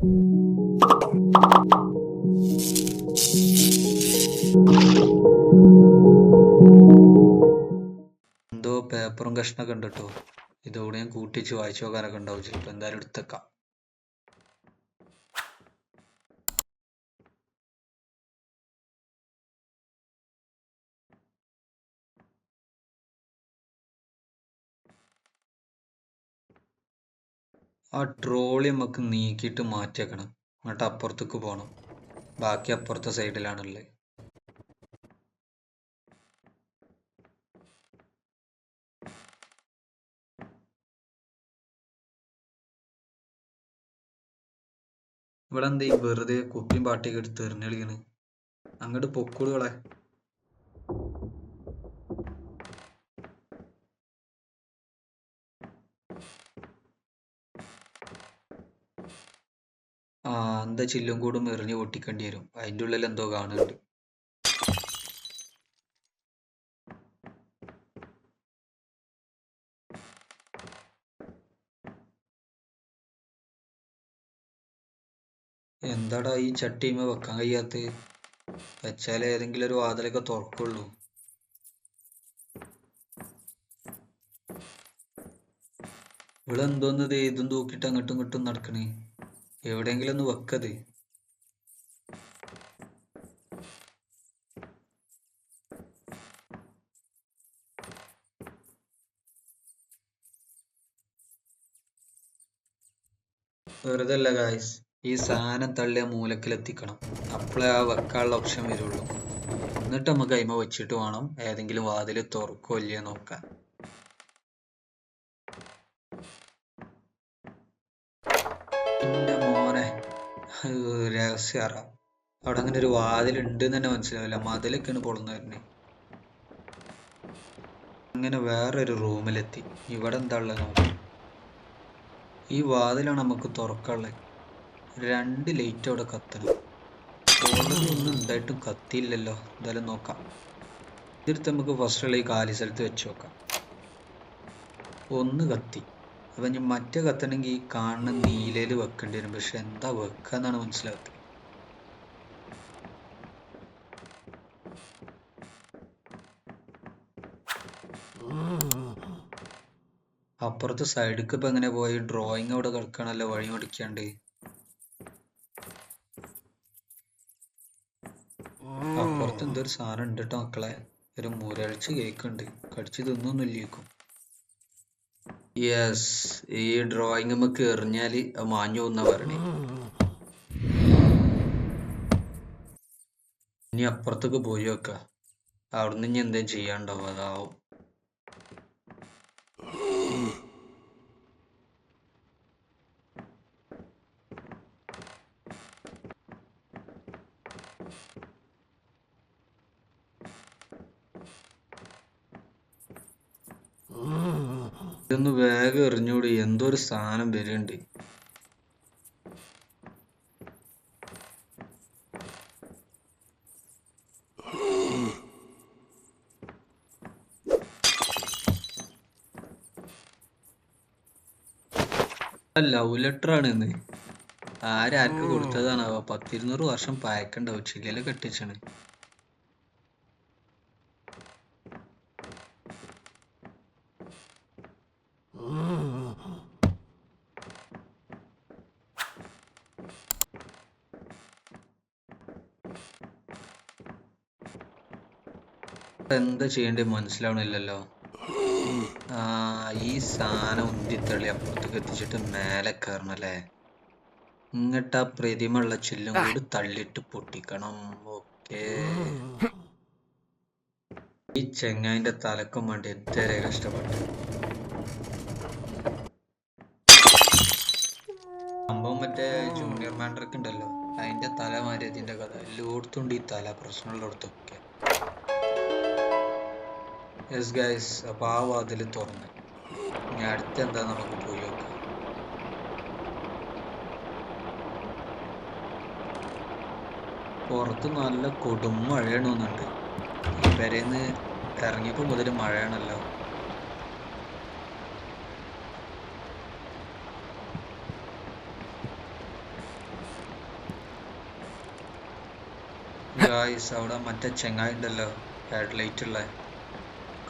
എന്തോ പേപ്പറും കഷ്ണൊക്കെ ഉണ്ട് കേട്ടോ ഇതോടെ ഞാൻ കൂട്ടിച്ച് വായിച്ചു നോക്കാനൊക്കെ ഉണ്ടാവും. ചിലപ്പോൾ എന്തായാലും എടുത്തേക്കാം. ആ ട്രോളി നമുക്ക് നീക്കിയിട്ട് മാറ്റിയേക്കണം എന്നിട്ട് അപ്പുറത്തേക്ക് പോകണം ബാക്കി അപ്പുറത്തെ സൈഡിലാണുള്ളത് ഇവിടെ എന്താ ഈ വെറുതെ കുപ്പിയും പാട്ടിയൊക്കെ എടുത്ത് എറിഞ്ഞളിക്കണ് അങ്ങോട്ട് പൊക്കോളുകളെ ആ എന്താ ചില്ലും കൂടും എറിഞ്ഞ് പൊട്ടിക്കേണ്ടി വരും. അതിന്റെ ഉള്ളിൽ എന്തോ കാണുന്നുണ്ട്. എന്താടാ ഈ ചട്ടിമ വെക്കാൻ കഴിയാത്ത വെച്ചാലേ ഏതെങ്കിലും ഒരു വാതിലൊക്കെ തുറക്കുള്ളൂ. ഇവിടെ എന്തോന്നത് ഇതും തൂക്കിയിട്ട് അങ്ങോട്ടും ഇങ്ങോട്ടും നടക്കണേ? എവിടെയെങ്കിലും ഒന്ന് വെക്കത് വെറുതെ അല്ല ഗായ്സ് ഈ സാധനം തള്ളിയ മൂലക്കിലെത്തിക്കണം. അപ്പോഴേ ആ വെക്കാനുള്ള ഓപ്ഷൻ വരുള്ളൂ. എന്നിട്ട് നമുക്ക് അയിമ വെച്ചിട്ട് വേണം ഏതെങ്കിലും വാതിൽ തുറക്കോ ഇല്ലയോ നോക്കാൻ. എന്റെ മോനെ. രഹസ്യറ. അവിടെ അങ്ങനെ ഒരു വാതിൽ ഉണ്ട് എന്ന് തന്നെ മനസ്സിലാവില്ല. മതിലൊക്കെയാണ് പൊളന്ന് വരുന്നത് അങ്ങനെ വേറൊരു റൂമിലെത്തി. ഇവിടെ എന്താ ഉള്ളത് നോക്കാം. ഈ വാതിലാണ് നമുക്ക് തുറക്കാനുള്ളത്. രണ്ട് ലൈറ്റ് അവിടെ കത്തണം. ഒന്നും ഉണ്ടായിട്ടും കത്തിയില്ലല്ലോ. എന്തായാലും നോക്കാം. ഇതെടുത്ത് നമുക്ക് ഫസ്റ്റ് ഉള്ള ഈ കാലി സ്ഥലത്ത് വെച്ച് നോക്കാം. ഒന്ന് കത്തി. അപ്പൊ ഇനി മറ്റേ കത്തണമെങ്കിൽ കാണുന്ന നീലയിൽ വെക്കേണ്ടി വരും. പക്ഷെ എന്താ വെക്കുക എന്നാണ് മനസ്സിലാകാത്തത് അപ്പുറത്തെ സൈഡിക്ക് ഇപ്പൊ എങ്ങനെ പോയി? ഡ്രോയിങ് അവിടെ കിടക്കണല്ലോ വഴി മടിക്കാണ്ട്. അപ്പുറത്ത് എന്തോ ഒരു സാധനം ഉണ്ട് കേട്ടോ മക്കളെ. ഒരു മുരൾച്ച കേക്കുണ്ട്. കടിച്ചു തിന്നൊന്നുമില്ലേക്കും. യെസ് ഈ ഡ്രോയിങ് നമുക്ക് എറിഞ്ഞാൽ മാഞ്ഞു എന്നാ പറയണേ. ഇനി അപ്പുറത്തേക്ക് പോയി നോക്ക. അവിടുന്ന് ഇനി എന്തേലും ചെയ്യാണ്ടാവും അതാവും. ഇതൊന്ന് വേഗം എറിഞ്ഞൂടി. എന്തോ ഒരു സാധനം വരുന്നുണ്ട് ലവ് ലെറ്റർ ആണ് ഇന്ന്. ആരാർക്ക് കൊടുത്തതാണാവോ? പത്തിരുന്നൂറ് വർഷം പായക്കണ്ടാവും? ചില്ലയിൽ കെട്ടിച്ചാണ്. എന്താ ചെയ്യേണ്ടത് മനസ്സിലാവണില്ലല്ലോ. ആ ഈ സാധനം ഉന്തിത്തള്ളി അപ്പുറത്തേക്ക് എത്തിച്ചിട്ട് മേലെ കയറണല്ലേ ഇങ്ങട്ട് ആ പ്രതിമ ഉള്ള ചില്ലും കൂടി തള്ളിയിട്ട് പൊട്ടിക്കണം. ഓക്കേ. ഈ ചെങ്ങായിന്റെ തലക്കും വേണ്ടി എത്ര കഷ്ടപ്പെട്ടു. സംഭവം മറ്റേ ജൂനിയർ മാൻഡർക്ക് ഉണ്ടല്ലോ. അതിന്റെ തല മാറിയതിന്റെ കഥ. കഥ എല്ലായിടത്തുണ്ട് ഈ തല പ്രശ്നമുള്ളിടത്തൊക്കെ. യെസ് ഗൈസ് അപ്പോൾ ആ വാതിൽ തുറന്ന്. ഇനി അടുത്തെന്താ നമുക്ക് പോയി നോക്കാം. പുറത്ത് നല്ല കൊടും മഴയാണെന്നുണ്ട് ഈ പെരേന്ന് ഇറങ്ങിയപ്പോൾ മുതൽ മഴയാണല്ലോ. ഗായ്സ് അവിടെ മറ്റേ ചെങ്ങായി ഉണ്ടല്ലോ ഹെഡ്ലൈറ്റ് ഉള്ള.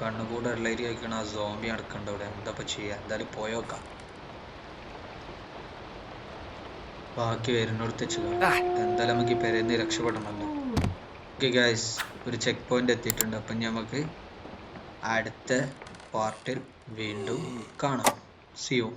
കണ്ണുകൂടെ ഹെഡ്ലൈറ്റ് കഴിക്കണ ആ സോംബി നടക്കണ്ട അവിടെ. എന്താ ഇപ്പൊ ചെയ്യാ? എന്തായാലും പോയോക്കാം ബാക്കി വരുന്നിടത്ത്. എന്തായാലും നമുക്ക് പെരേന്ന് രക്ഷപ്പെടണമല്ലോ. ഓക്കെ ഗായ്സ് ഒരു ചെക്ക് പോയിന്റ് എത്തിയിട്ടുണ്ട്. അപ്പം നമുക്ക് അടുത്ത പാർട്ടിൽ വീണ്ടും കാണാം. സിയോ